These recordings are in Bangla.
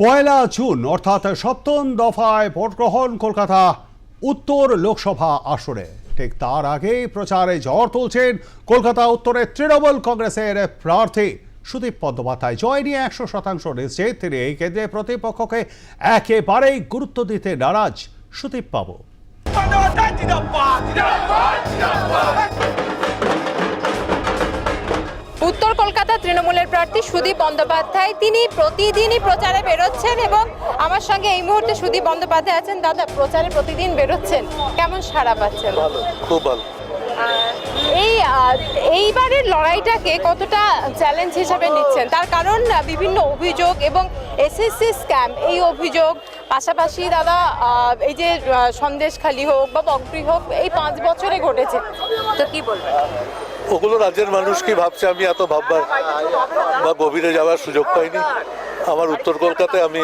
পয়লা জুন, অর্থাৎ সপ্তম দফায় ভোট গ্রহণ কলকাতা, উত্তর লোকসভা আসনে ঠিক তার আগেই প্রচারে ঝড় তুলছেন কলকাতা উত্তরের তৃণমূল কংগ্রেসের প্রার্থী সুদীপ বন্দ্যোপাধ্যায়। জয় নিয়ে একশো শতাংশ নিশ্চিত, তিনি এই কেন্দ্রে প্রতিপক্ষকে একেবারেই গুরুত্ব দিতে নারাজ সুদীপ বাবু। উত্তর কলকাতা তৃণমূলের প্রার্থী সুদীপ বন্দ্যোপাধ্যায়। তিনি প্রতিদিনই প্রচারে বেরোচ্ছেন এবং আমার সঙ্গে এই মুহূর্তে সুদীপ বন্দ্যোপাধ্যায় আছেন। দাদা প্রচারে প্রতিদিন বেরোচ্ছেন। কেমন সাড়া পাচ্ছেন? খুব ভালো। এই এইবারের লড়াইটাকে কতটা চ্যালেঞ্জ হিসাবে নিচ্ছেন? তার কারণ বিভিন্ন অভিযোগ এবং এসএসসি স্ক্যাম এই অভিযোগ পাশাপাশি দাদা এই যে সন্দেশখালি হোক বা বকরি হোক এই পাঁচ বছরে ঘটেছে। তো কি বলবেন? ওগুলো রাজ্যের মানুষ কি ভাবছে আমি এত ভাববার বা গভীরে যাওয়ার সুযোগ পাইনি। আমার উত্তর কলকাতায় আমি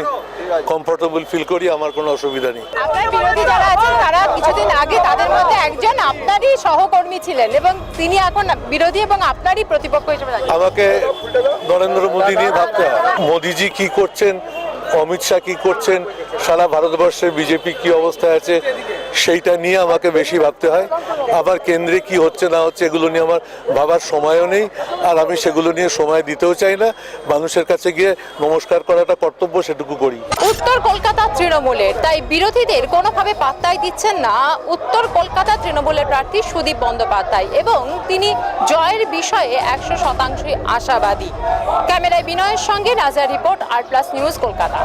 কমফোর্টেবল ফিল করি আমার কোনো অসুবিধা নেই। আপনার বিরোধী যারা আছেন তারা কিছুদিন আগে তাদের মধ্যে একজন আপনারই সহকর্মী ছিলেন এবং তিনি এখন বিরোধী এবং আপনারই প্রতিপক্ষ হিসেবে আমাকে নরেন্দ্র মোদী নিয়ে ভাবতে হয়। মোদিজি কি করছেন? অমিত শাহ কি করছেন? সারা ভারতবর্ষে বিজেপি কি অবস্থায় আছে? সেইটা নিয়ে আমাকে বেশি ভাবতে হয়। আবার কেন্দ্রে কি হচ্ছে না হচ্ছে এগুলো নিয়ে আমার ভাবার সময়ও নেই, আর আমি সেগুলো নিয়ে সময় দিতেও চাই না। মানুষের কাছে গিয়ে নমস্কার করাটা কর্তব্য, সেটুকু করি। উত্তর কলকাতা তৃণমূলের তাই বিরোধীদের কোনোভাবে পাত্তাই দিচ্ছেন না উত্তর কলকাতা তৃণমূলের প্রার্থী সুদীপ বন্দ্যোপাধ্যায় এবং তিনি জয়ের বিষয়ে একশো শতাংশই আশাবাদী। ক্যামেরায় বিনয়ের সঙ্গে Raja report R plus news Kolkata.